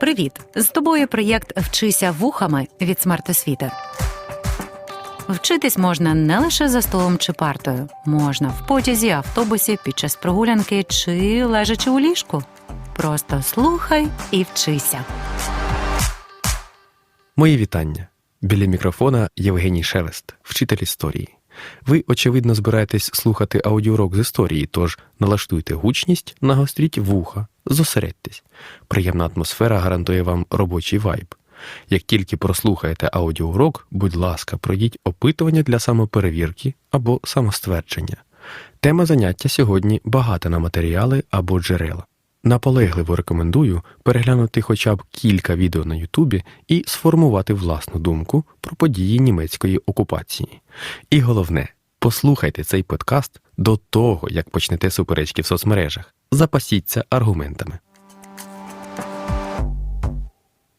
Привіт! З тобою проєкт Вчися вухами від смертосвіти. Вчитись можна не лише за столом чи партою, можна в потязі, автобусі, під час прогулянки чи лежачи у ліжку. Просто слухай і вчися. Мої вітання. Біля мікрофона Євгеній Шелест, вчитель історії. Ви, очевидно, збираєтесь слухати аудіурок з історії, тож налаштуйте гучність, нагостріть вуха, зосередьтесь. Приємна атмосфера гарантує вам робочий вайб. Як тільки прослухаєте аудіоурок, будь ласка, пройдіть опитування для самоперевірки або самоствердження. Тема заняття сьогодні багата на матеріали або джерела. Наполегливо рекомендую переглянути хоча б кілька відео на Ютубі і сформувати власну думку про події німецької окупації. І головне, послухайте цей подкаст до того, як почнете суперечки в соцмережах. Запасіться аргументами.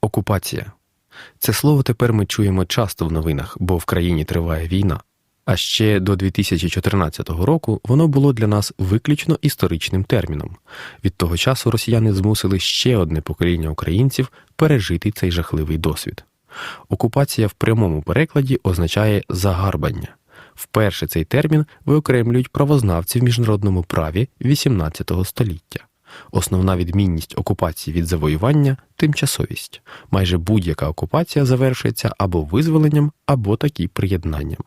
Окупація. Це слово тепер ми чуємо часто в новинах, бо в країні триває війна. А ще до 2014 року воно було для нас виключно історичним терміном. Від того часу росіяни змусили ще одне покоління українців пережити цей жахливий досвід. Окупація в прямому перекладі означає загарбання. Вперше цей термін виокремлюють правознавці в міжнародному праві XVIII століття. Основна відмінність окупації від завоювання тимчасовість. Майже будь-яка окупація завершується або визволенням, або таки приєднанням.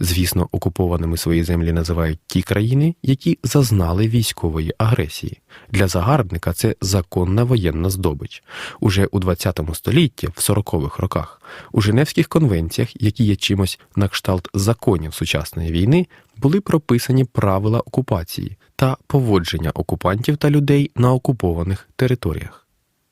Звісно, окупованими свої землі називають ті країни, які зазнали військової агресії. Для загарбника це законна воєнна здобич. Уже у ХХ столітті, в 40-х роках, у Женевських конвенціях, які є чимось на кшталт законів сучасної війни, були прописані правила окупації та поводження окупантів та людей на окупованих територіях.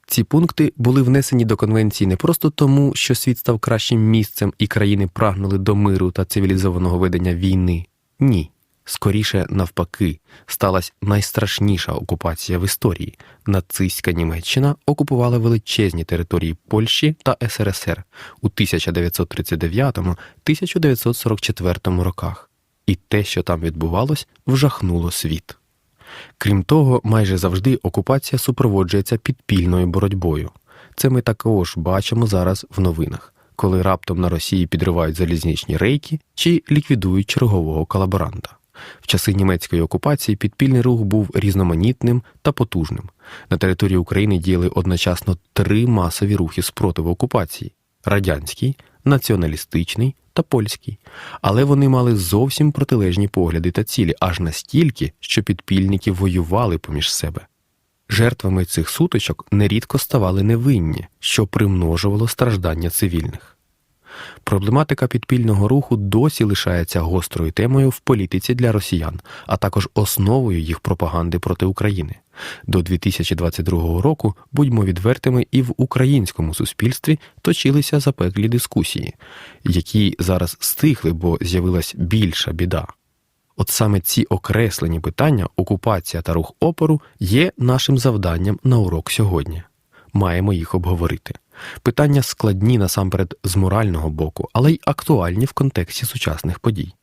Ці пункти були внесені до конвенції не просто тому, що світ став кращим місцем і країни прагнули до миру та цивілізованого ведення війни. Ні. Скоріше, навпаки, сталася найстрашніша окупація в історії. Нацистська Німеччина окупувала величезні території Польщі та СРСР у 1939-1944 роках. І те, що там відбувалось, вжахнуло світ. Крім того, майже завжди окупація супроводжується підпільною боротьбою. Це ми також бачимо зараз в новинах, коли раптом на Росії підривають залізничні рейки чи ліквідують чергового колаборанта. В часи німецької окупації підпільний рух був різноманітним та потужним. На території України діяли одночасно три масові рухи спротиву окупації: радянський, націоналістичний та польський, але вони мали зовсім протилежні погляди та цілі, аж настільки, що підпільники воювали поміж себе. Жертвами цих сутичок нерідко ставали невинні, що примножувало страждання цивільних. Проблематика підпільного руху досі лишається гострою темою в політиці для росіян, а також основою їх пропаганди проти України. До 2022 року, будьмо відвертими, і в українському суспільстві точилися запеклі дискусії, які зараз стихли, бо з'явилась більша біда. От саме ці окреслені питання, окупація та рух опору, є нашим завданням на урок сьогодні. Маємо їх обговорити. Питання складні насамперед з морального боку, але й актуальні в контексті сучасних подій.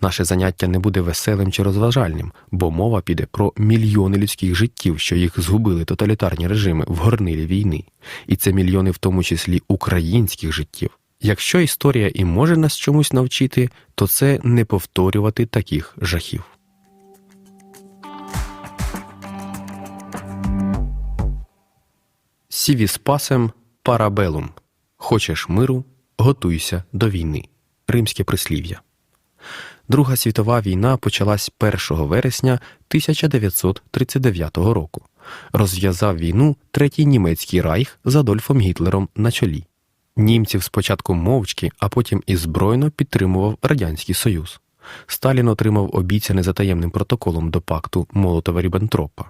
Наше заняття не буде веселим чи розважальним, бо мова піде про мільйони людських життів, що їх згубили тоталітарні режими в горнилі війни, і це мільйони, в тому числі українських життів. Якщо історія і може нас чомусь навчити, то це не повторювати таких жахів. Сівіс пасем парабелум. Хочеш миру, готуйся до війни. Римське прислів'я. Друга світова війна почалась 1 вересня 1939 року. Розв'язав війну третій німецький райх з Адольфом Гітлером на чолі. Німців спочатку мовчки, а потім і збройно підтримував Радянський Союз. Сталін отримав обіцяне за таємним протоколом до пакту Молотова Ріббентропа.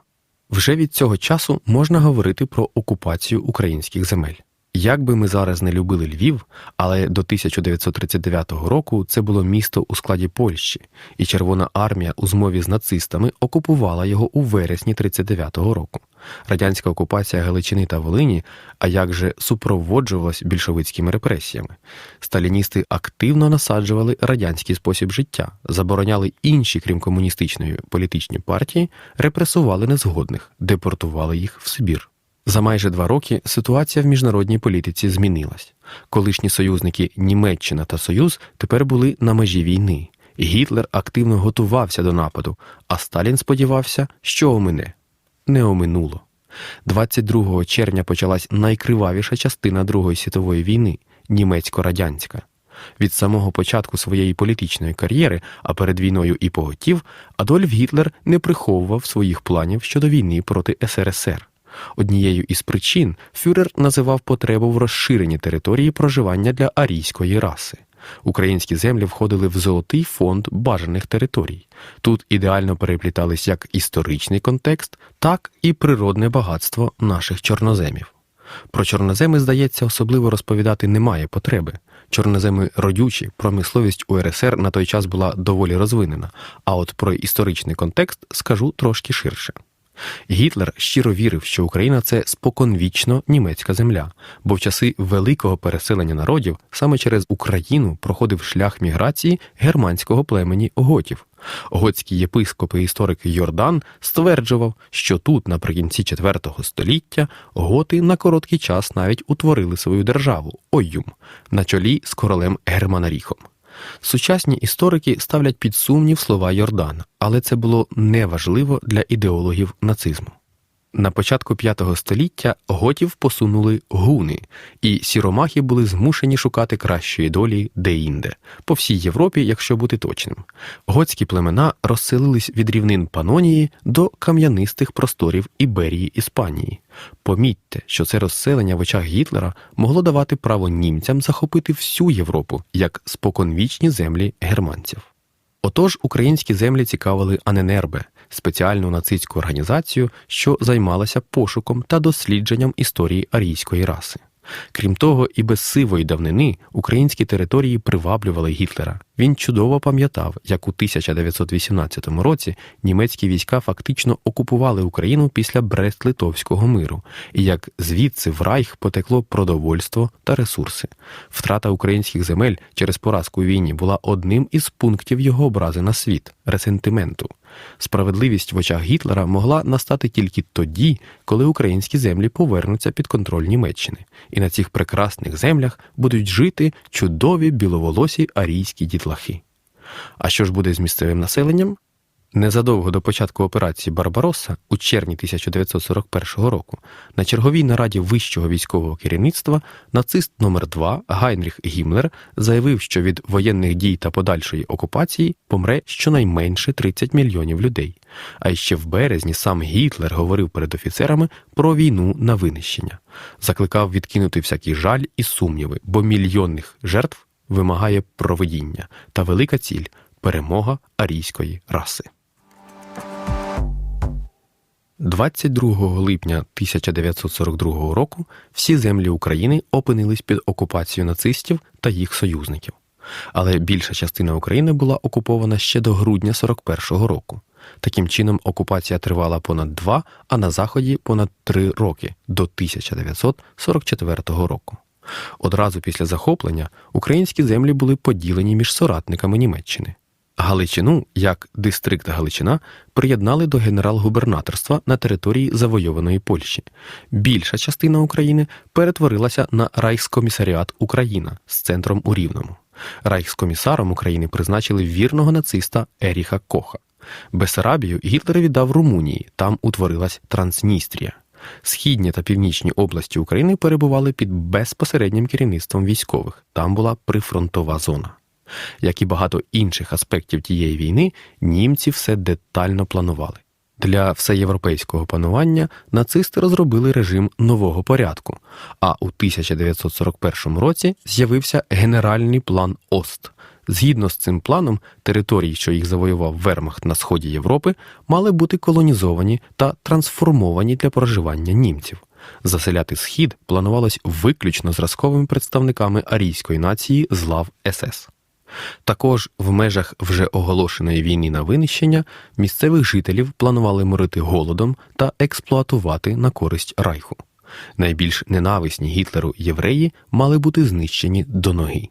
Вже від цього часу можна говорити про окупацію українських земель. Як би ми зараз не любили Львів, але до 1939 року це було місто у складі Польщі, і Червона армія у змові з нацистами окупувала його у вересні 1939 року. Радянська окупація Галичини та Волині, а як же супроводжувалась більшовицькими репресіями. Сталіністи активно насаджували радянський спосіб життя, забороняли інші, крім комуністичної політичні партії, репресували незгодних, депортували їх в Сибір. За майже два роки ситуація в міжнародній політиці змінилась. Колишні союзники Німеччина та Союз тепер були на межі війни. Гітлер активно готувався до нападу, а Сталін сподівався, що омине. Не оминуло. 22 червня почалась найкривавіша частина Другої світової війни німецько-радянська. Від самого початку своєї політичної кар'єри, а перед війною і поготів, Адольф Гітлер не приховував своїх планів щодо війни проти СРСР. Однією із причин фюрер називав потребу в розширенні території проживання для арійської раси. Українські землі входили в золотий фонд бажаних територій. Тут ідеально переплітались як історичний контекст, так і природне багатство наших чорноземів. Про чорноземи, здається, особливо розповідати немає потреби. Чорноземи родючі, промисловість УРСР на той час була доволі розвинена, а от про історичний контекст скажу трошки ширше. Гітлер щиро вірив, що Україна це споконвічно німецька земля, бо в часи великого переселення народів саме через Україну проходив шлях міграції германського племені готів. Готський єпископ і історик Йордан стверджував, що тут, наприкінці IV століття, готи на короткий час навіть утворили свою державу Ойюм на чолі з королем Германаріхом. Сучасні історики ставлять під сумнів слова Йордана, але це було неважливо для ідеологів нацизму. На початку V століття готів посунули гуни, і сіромахи були змушені шукати кращої долі деінде, по всій Європі, якщо бути точним. Готські племена розселились від рівнин Панонії до кам'янистих просторів Іберії Іспанії. Помітьте, що це розселення в очах Гітлера могло давати право німцям захопити всю Європу як споконвічні землі германців. Отож, українські землі цікавили Аненербе, спеціальну нацистську організацію, що займалася пошуком та дослідженням історії арійської раси. Крім того, і без сивої давнини українські території приваблювали Гітлера. Він чудово пам'ятав, як у 1918 році німецькі війська фактично окупували Україну після Брест-Литовського миру, і як звідси в Райх потекло продовольство та ресурси. Втрата українських земель через поразку у війні була одним із пунктів його образи на світ ресентименту. Справедливість в очах Гітлера могла настати тільки тоді, коли українські землі повернуться під контроль Німеччини, і на цих прекрасних землях будуть жити чудові біловолосі арійські дітлахи. А що ж буде з місцевим населенням? Незадовго до початку операції Барбаросса у червні 1941 року на черговій нараді вищого військового керівництва нацист номер 2 Гайнріх Гіммлер заявив, що від воєнних дій та подальшої окупації помре щонайменше 30 мільйонів людей. А ще в березні сам Гітлер говорив перед офіцерами про війну на винищення, закликав відкинути всякий жаль і сумніви, бо мільйонних жертв вимагає проведіння та велика ціль перемога арійської раси. 22 липня 1942 року всі землі України опинились під окупацією нацистів та їх союзників. Але більша частина України була окупована ще до грудня 41-го року. Таким чином, окупація тривала понад два, а на заході понад три роки до 1944 року. Одразу після захоплення українські землі були поділені між соратниками Німеччини. Галичину, як дистрикт Галичина, приєднали до генерал-губернаторства на території завойованої Польщі. Більша частина України перетворилася на Райхскомісаріат Україна з центром у Рівному. Райхскомісаром України призначили вірного нациста Еріха Коха. Бесарабію Гітлер віддав Румунії, там утворилась Трансністрія. Східні та північні області України перебували під безпосереднім керівництвом військових. Там була прифронтова зона. Як і багато інших аспектів тієї війни, німці все детально планували. Для всеєвропейського панування нацисти розробили режим нового порядку, а у 1941 році з'явився генеральний план Ост. Згідно з цим планом, території, що їх завоював Вермахт на сході Європи, мали бути колонізовані та трансформовані для проживання німців. Заселяти схід планувалось виключно зразковими представниками арійської нації з лав СС. Також в межах вже оголошеної війни на винищення місцевих жителів планували морити голодом та експлуатувати на користь райху. Найбільш ненависні Гітлеру євреї мали бути знищені до ноги.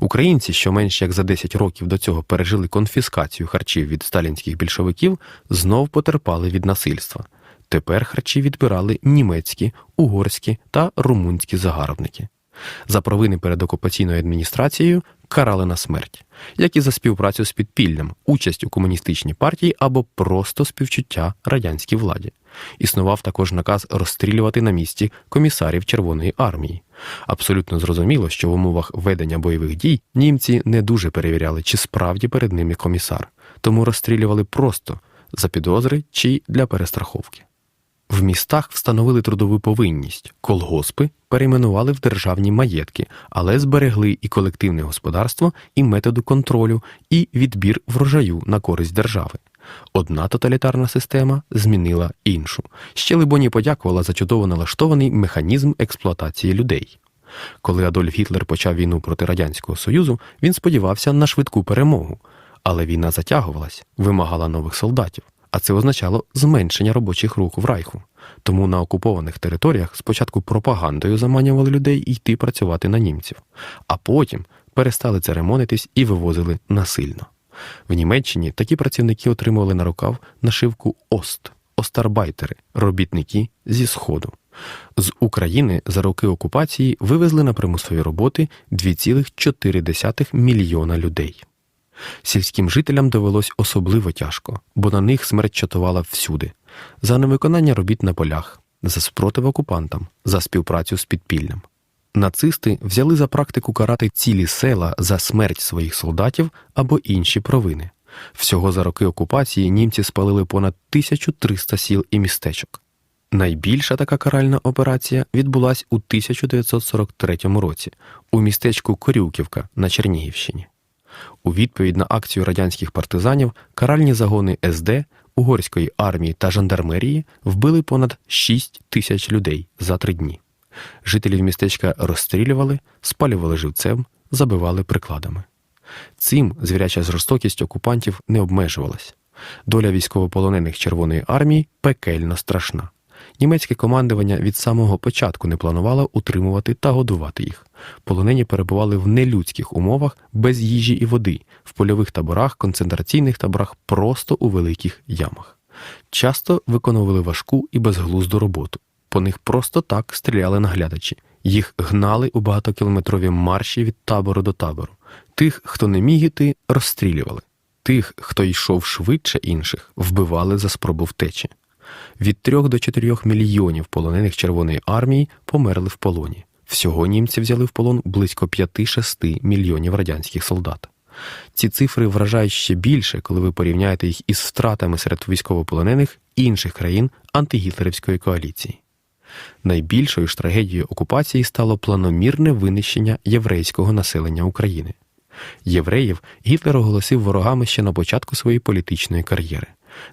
Українці, що менш як за 10 років до цього пережили конфіскацію харчів від сталінських більшовиків, знов потерпали від насильства. Тепер харчі відбирали німецькі, угорські та румунські загарбники. За провини перед окупаційною адміністрацією карали на смерть, як і за співпрацю з підпіллям, участь у комуністичній партії або просто співчуття радянській владі. Існував також наказ розстрілювати на місці комісарів Червоної армії. Абсолютно зрозуміло, що в умовах ведення бойових дій німці не дуже перевіряли, чи справді перед ними комісар, тому розстрілювали просто за підозри чи для перестраховки. В містах встановили трудову повинність, колгоспи перейменували в державні маєтки, але зберегли і колективне господарство, і методи контролю, і відбір врожаю на користь держави. Одна тоталітарна система змінила іншу. Ще Либоні подякувала за чудово налаштований механізм експлуатації людей. Коли Адольф Гітлер почав війну проти Радянського Союзу, він сподівався на швидку перемогу, але війна затягувалась, вимагала нових солдатів а це означало зменшення робочих рук в Райху. Тому на окупованих територіях спочатку пропагандою заманювали людей йти працювати на німців, а потім перестали церемонитись і вивозили насильно. В Німеччині такі працівники отримували на рукав нашивку Ост, остарбайтери, робітники зі Сходу. З України за роки окупації вивезли на примусові роботи 2,4 мільйона людей. Сільським жителям довелось особливо тяжко, бо на них смерть чатувала всюди за невиконання робіт на полях, за спротив окупантам, за співпрацю з підпіллям. Нацисти взяли за практику карати цілі села за смерть своїх солдатів або інші провини. Всього за роки окупації німці спалили понад 1300 сіл і містечок. Найбільша така каральна операція відбулась у 1943 році у містечку Корюківка на Чернігівщині. У відповідь на акцію радянських партизанів каральні загони СД, угорської армії та жандармерії вбили понад 6 тисяч людей за три дні. Жителів містечка розстрілювали, спалювали живцем, забивали прикладами. Цим звіряча жорстокість окупантів не обмежувалась. Доля військовополонених Червоної армії пекельно страшна. Німецьке командування від самого початку не планувало утримувати та годувати їх. Полонені перебували в нелюдських умовах без їжі і води, в польових таборах, концентраційних таборах, просто у великих ямах. Часто виконували важку і безглузду роботу. По них просто так стріляли наглядачі. Їх гнали у багатокілометрові марші від табору до табору. Тих, хто не міг іти, розстрілювали. Тих, хто йшов швидше інших, вбивали за спробу втечі. Від 3 до 4 мільйонів полонених Червоної армії померли в полоні. Всього німці взяли в полон близько 5-6 мільйонів радянських солдат. Ці цифри вражають ще більше, коли ви порівняєте їх із втратами серед військовополонених інших країн антигітлерівської коаліції. Найбільшою ж трагедією окупації стало планомірне винищення єврейського населення України. Євреїв Гітлер оголосив ворогами ще на початку своєї політичної кар'єри.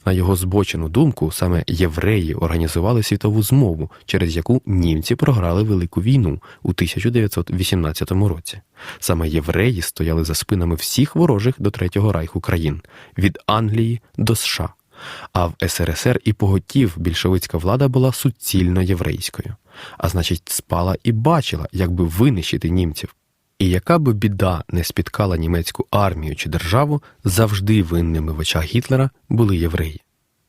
На його збочену думку, саме євреї організували світову змову, через яку німці програли велику війну у 1918 році. Саме євреї стояли за спинами всіх ворожих до Третього райху країн від Англії до США. А в СРСР і поготів більшовицька влада була суцільно єврейською, а значить, спала і бачила, як би винищити німців. І яка би біда не спіткала німецьку армію чи державу, завжди винними в очах Гітлера були євреї.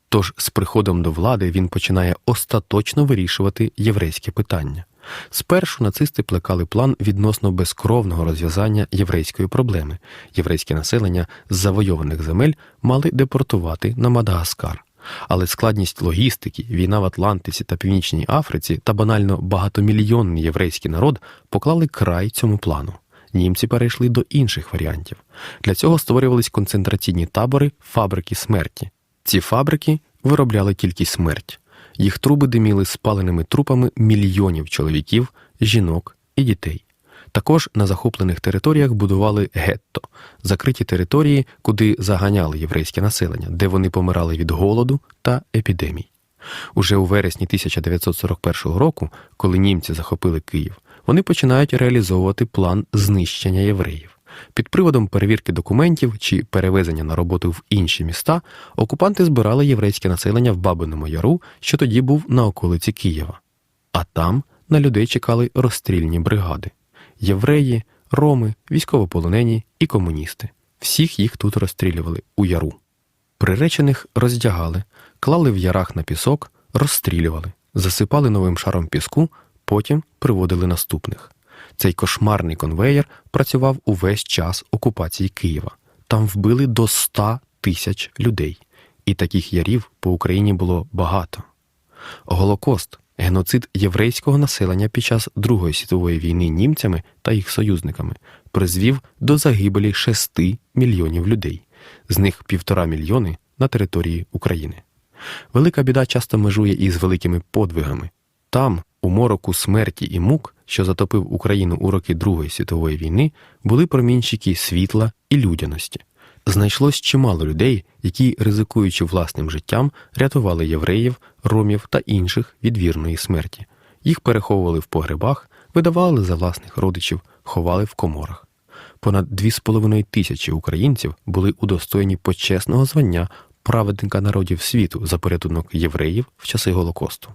Тож з приходом до влади він починає остаточно вирішувати єврейське питання. Спершу нацисти плекали план відносно безкровного розв'язання єврейської проблеми. Єврейське населення з завойованих земель мали депортувати на Мадагаскар. Але складність логістики, війна в Атлантиці та Північній Африці та банально багатомільйонний єврейський народ поклали край цьому плану. Німці перейшли до інших варіантів. Для цього створювались концентраційні табори, фабрики смерті. Ці фабрики виробляли тільки смерть. Їх труби диміли спаленими трупами мільйонів чоловіків, жінок і дітей. Також на захоплених територіях будували гетто, закриті території, куди заганяли єврейське населення, де вони помирали від голоду та епідемій. Уже у вересні 1941 року, коли німці захопили Київ, вони починають реалізовувати план знищення євреїв. Під приводом перевірки документів чи перевезення на роботу в інші міста окупанти збирали єврейське населення в Бабиному Яру, що тоді був на околиці Києва. А там на людей чекали розстрільні бригади євреї, роми, військовополонені і комуністи. Всіх їх тут розстрілювали у яру. Приречених роздягали, клали в ярах на пісок, розстрілювали, засипали новим шаром піску, потім приводили наступних. Цей кошмарний конвеєр працював увесь час окупації Києва. Там вбили до 100 тисяч людей, і таких ярів по Україні було багато. Голокост геноцид єврейського населення під час Другої світової війни німцями та їх союзниками призвів до загибелі 6 мільйонів людей, з них півтора мільйони на території України. Велика біда часто межує із великими подвигами. Там, у мороку смерті і мук, що затопив Україну у роки Другої світової війни, були промінчики світла і людяності. Знайшлось чимало людей, які, ризикуючи власним життям, рятували євреїв, ромів та інших від вірної смерті. Їх переховували в погребах, видавали за власних родичів, ховали в коморах. Понад 2,5 тисячі українців були удостоєні почесного звання праведника народів світу за порятунок євреїв в часи Голокосту.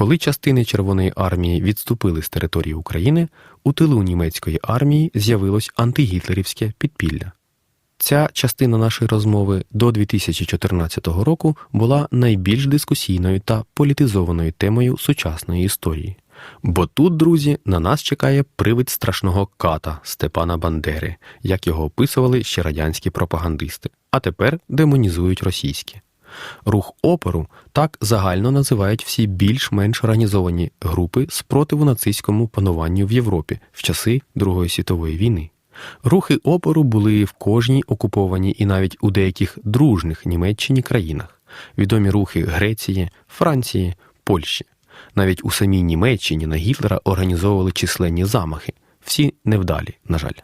Коли частини Червоної армії відступили з території України, у тилу німецької армії з'явилось антигітлерівське підпілля. Ця частина нашої розмови до 2014 року була найбільш дискусійною та політизованою темою сучасної історії. Бо тут, друзі, на нас чекає привид страшного ката Степана Бандери, як його описували ще радянські пропагандисти, а тепер демонізують російські. Рух опору так загально називають всі більш-менш організовані групи спротиву нацистському пануванню в Європі в часи Другої світової війни. Рухи опору були в кожній окупованій і навіть у деяких дружних Німеччині країнах, відомі рухи Греції, Франції, Польщі. Навіть у самій Німеччині на Гітлера організовували численні замахи, всі невдалі, на жаль.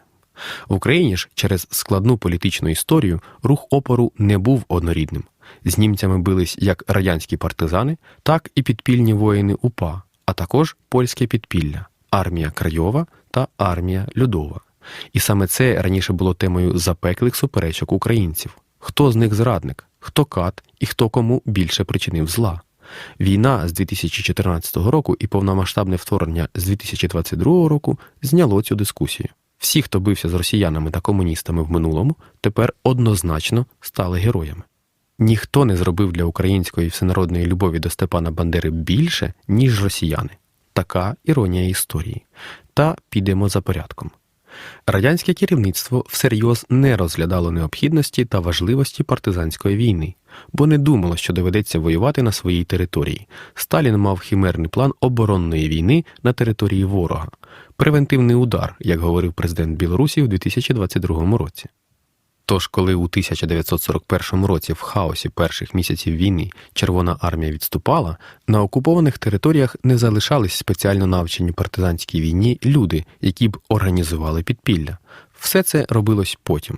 В Україні ж через складну політичну історію рух опору не був однорідним. З німцями бились як радянські партизани, так і підпільні воїни УПА, а також польське підпілля, армія Крайова та армія Людова. І саме це раніше було темою запеклих суперечок українців: хто з них зрадник, хто кат і хто кому більше причинив зла. Війна з 2014 року і повномасштабне вторгнення з 2022 року зняло цю дискусію. Всі, хто бився з росіянами та комуністами в минулому, тепер однозначно стали героями. Ніхто не зробив для української всенародної любові до Степана Бандери більше, ніж росіяни. Така іронія історії. Та підемо за порядком. Радянське керівництво всерйоз не розглядало необхідності та важливості партизанської війни, бо не думало, що доведеться воювати на своїй території. Сталін мав хімерний план оборонної війни на території ворога, превентивний удар, як говорив президент Білорусі у 2022 році. Тож, коли у 1941 році в хаосі перших місяців війни Червона армія відступала, на окупованих територіях не залишались спеціально навчені партизанській війні люди, які б організували підпілля. Все це робилось потім.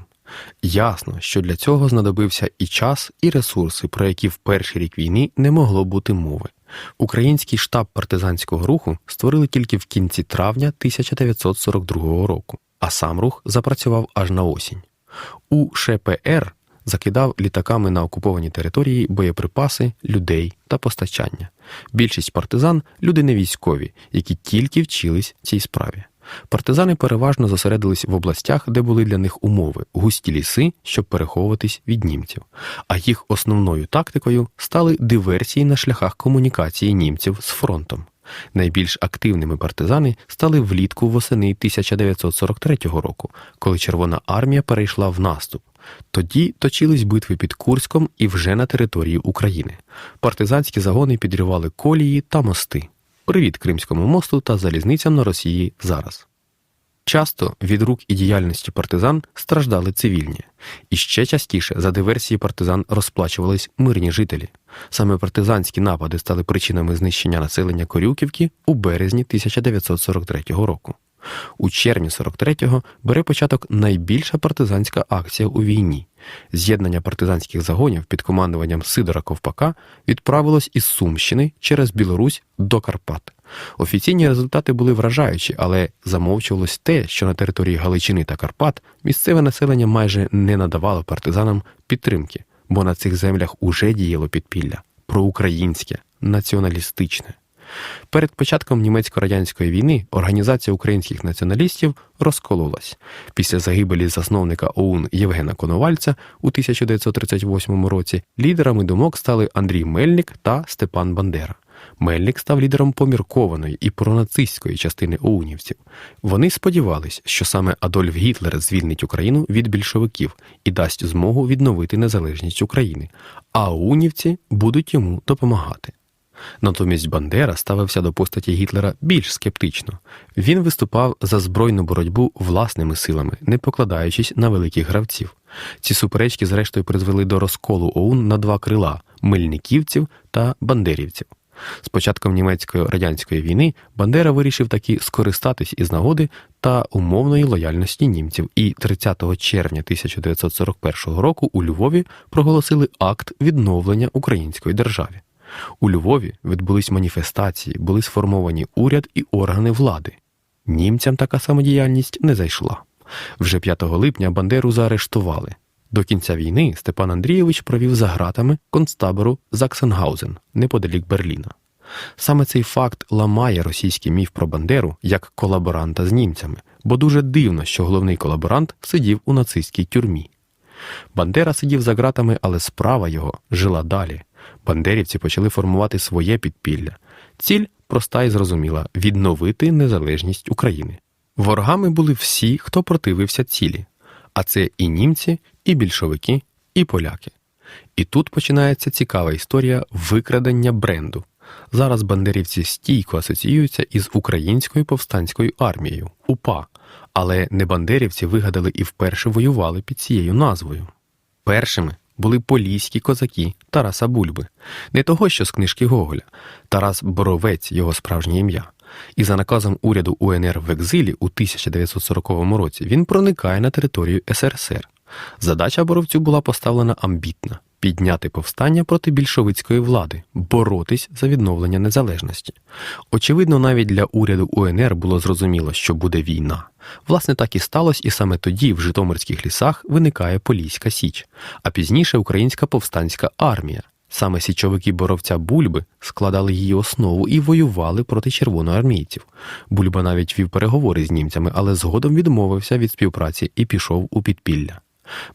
Ясно, що для цього знадобився і час, і ресурси, про які в перший рік війни не могло бути мови. Український штаб партизанського руху створили тільки в кінці травня 1942 року, а сам рух запрацював аж на осінь. У ШПР закидав літаками на окуповані території боєприпаси, людей та постачання. Більшість партизан люди не військові, які тільки вчились цій справі. Партизани переважно зосередились в областях, де були для них умови густі ліси, щоб переховуватись від німців. А їх основною тактикою стали диверсії на шляхах комунікації німців з фронтом. Найбільш активними партизани стали влітку восени 1943 року, коли Червона армія перейшла в наступ. Тоді точились битви під Курськом і вже на території України. Партизанські загони підривали колії та мости. Привіт Кримському мосту та залізницям на Росії зараз. Часто від рук і діяльності партизан страждали цивільні, і ще частіше за диверсії партизан розплачувались мирні жителі. Саме партизанські напади стали причинами знищення населення Корюківки у березні 1943 року. У червні 43-го бере початок найбільша партизанська акція у війні. З'єднання партизанських загонів під командуванням Сидора Ковпака відправилось із Сумщини через Білорусь до Карпат. Офіційні результати були вражаючі, але замовчувалось те, що на території Галичини та Карпат місцеве населення майже не надавало партизанам підтримки, бо на цих землях уже діяло підпілля проукраїнське, націоналістичне. Перед початком німецько-радянської війни організація українських націоналістів розкололась. Після загибелі засновника ОУН Євгена Коновальця у 1938 році лідерами думок стали Андрій Мельник та Степан Бандера. Мельник став лідером поміркованої і пронацистської частини оунівців. Вони сподівались, що саме Адольф Гітлер звільнить Україну від більшовиків і дасть змогу відновити незалежність України, а оунівці будуть йому допомагати. Натомість Бандера ставився до постаті Гітлера більш скептично. Він виступав за збройну боротьбу власними силами, не покладаючись на великих гравців. Ці суперечки, зрештою, призвели до розколу ОУН на два крила мельниківців та бандерівців. З початком німецько-радянської війни Бандера вирішив таки скористатись із нагоди та умовної лояльності німців, і 30 червня 1941 року у Львові проголосили акт відновлення української держави. У Львові відбулись маніфестації, були сформовані уряд і органи влади. Німцям така самодіяльність не зайшла. Вже 5 липня Бандеру заарештували. До кінця війни Степан Андрійович провів за гратами концтабору Заксенгаузен неподалік Берліна. Саме цей факт ламає російський міф про Бандеру як колаборанта з німцями, бо дуже дивно, що головний колаборант сидів у нацистській тюрмі. Бандера сидів за ґратами, але справа його жила далі. Бандерівці почали формувати своє підпілля. Ціль проста і зрозуміла відновити незалежність України. Ворогами були всі, хто противився цілі, а це і німці, і більшовики, і поляки. І тут починається цікава історія викрадення бренду. Зараз бандерівці стійко асоціюються із українською повстанською армією УПА, але не бандерівці вигадали і вперше воювали під цією назвою. Першими були поліські козаки Тараса Бульби, не того, що з книжки Гоголя, Тарас Боровець, його справжнє ім'я. І за наказом уряду УНР в екзилі у 1940 році він проникає на територію СРСР. Задача боровцю була поставлена амбітна підняти повстання проти більшовицької влади, боротись за відновлення незалежності. Очевидно, навіть для уряду УНР було зрозуміло, що буде війна. Власне, так і сталося, і саме тоді в Житомирських лісах виникає Поліська Січ, а пізніше Українська повстанська армія. Саме січовики боровця Бульби складали її основу і воювали проти червоноармійців. Бульба навіть вів переговори з німцями, але згодом відмовився від співпраці і пішов у підпілля.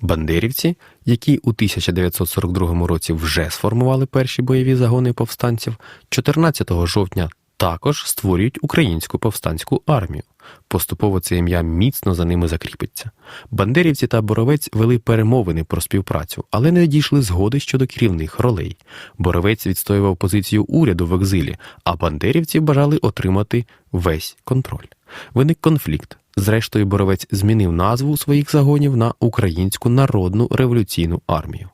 Бандерівці, які у 1942 році вже сформували перші бойові загони повстанців, 14 жовтня також створюють українську повстанську армію. Поступово це ім'я міцно за ними закріпиться. Бандерівці та Боровець вели перемовини про співпрацю, але не дійшли згоди щодо керівних ролей. Боровець відстоював позицію уряду в екзилі, а бандерівці бажали отримати весь контроль. Виник конфлікт. Зрештою, Боровець змінив назву своїх загонів на Українську народну революційну армію,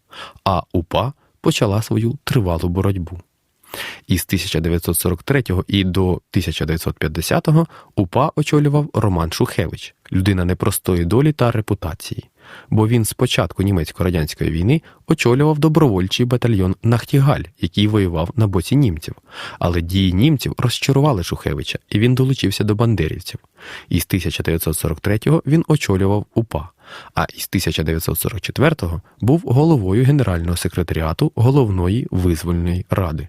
а УПА почала свою тривалу боротьбу. Із 1943 і до 1950 УПА очолював Роман Шухевич, людина непростої долі та репутації, бо він з початку німецько-радянської війни очолював добровольчий батальйон Нахтігаль, який воював на боці німців. Але дії німців розчарували Шухевича, і він долучився до бандерівців. Із 1943-го він очолював УПА. А із 1944-го був головою Генерального секретаріату головної визвольної ради.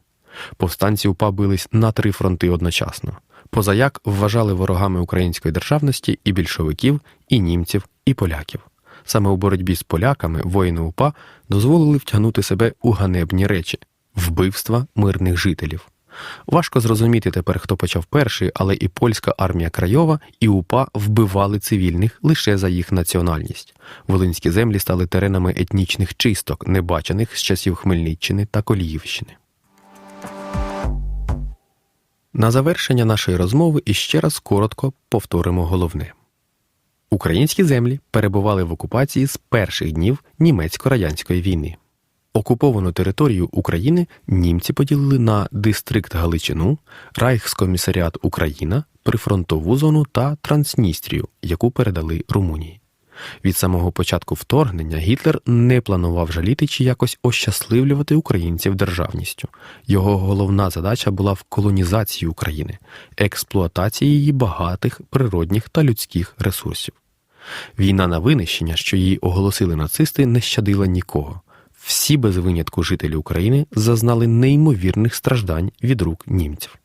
Повстанці УПА бились на три фронти одночасно. Позаяк вважали ворогами української державності і більшовиків, і німців, і поляків. Саме у боротьбі з поляками воїни УПА дозволили втягнути себе у ганебні речі вбивства мирних жителів. Важко зрозуміти тепер, хто почав перший, але і польська армія Крайова, і УПА вбивали цивільних лише за їх національність. Волинські землі стали теренами етнічних чисток, небачених з часів Хмельниччини та Коліївщини. На завершення нашої розмови іще раз коротко повторимо головне. Українські землі перебували в окупації з перших днів німецько-радянської війни. Окуповану територію України німці поділили на дистрикт Галичину, Райхскомісаріат Україна, прифронтову зону та Трансністрію, яку передали Румунії. Від самого початку вторгнення Гітлер не планував жаліти чи якось ощасливлювати українців державністю. Його головна задача була в колонізації України, експлуатації її багатих природних та людських ресурсів. Війна на винищення, що її оголосили нацисти, не щадила нікого. Всі без винятку жителі України зазнали неймовірних страждань від рук німців.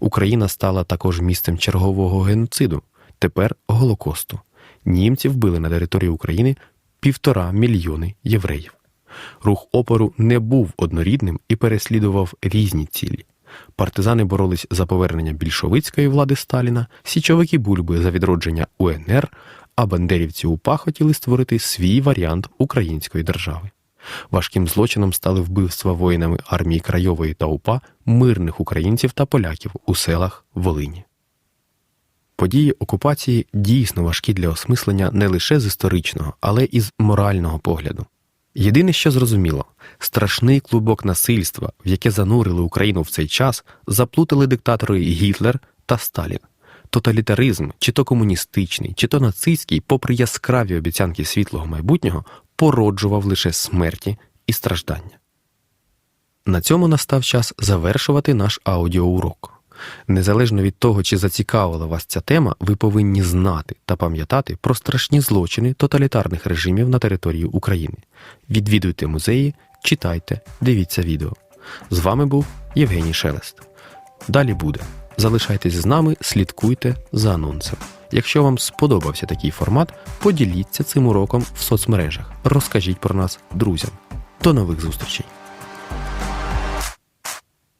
Україна стала також місцем чергового геноциду, тепер Голокосту. Німці вбили на території України півтора мільйони євреїв. Рух опору не був однорідним і переслідував різні цілі. Партизани боролись за повернення більшовицької влади Сталіна, січовики бульби за відродження УНР, а бандерівці УПА хотіли створити свій варіант української держави. Важким злочином стали вбивства воїнами армії Крайової та УПА мирних українців та поляків у селах Волині. Події окупації дійсно важкі для осмислення не лише з історичного, але і з морального погляду. Єдине, що зрозуміло, страшний клубок насильства, в яке занурили Україну в цей час, заплутали диктатори Гітлер та Сталін. Тоталітаризм, чи то комуністичний, чи то нацистський, попри яскраві обіцянки світлого майбутнього, породжував лише смерті і страждання. На цьому настав час завершувати наш аудіоурок. Незалежно від того, чи зацікавила вас ця тема, ви повинні знати та пам'ятати про страшні злочини тоталітарних режимів на території України. Відвідуйте музеї, читайте, дивіться відео. З вами був Євгеній Шелест. Далі буде. Залишайтесь з нами, слідкуйте за анонсом. Якщо вам сподобався такий формат, поділіться цим уроком в соцмережах. Розкажіть про нас друзям. До нових зустрічей!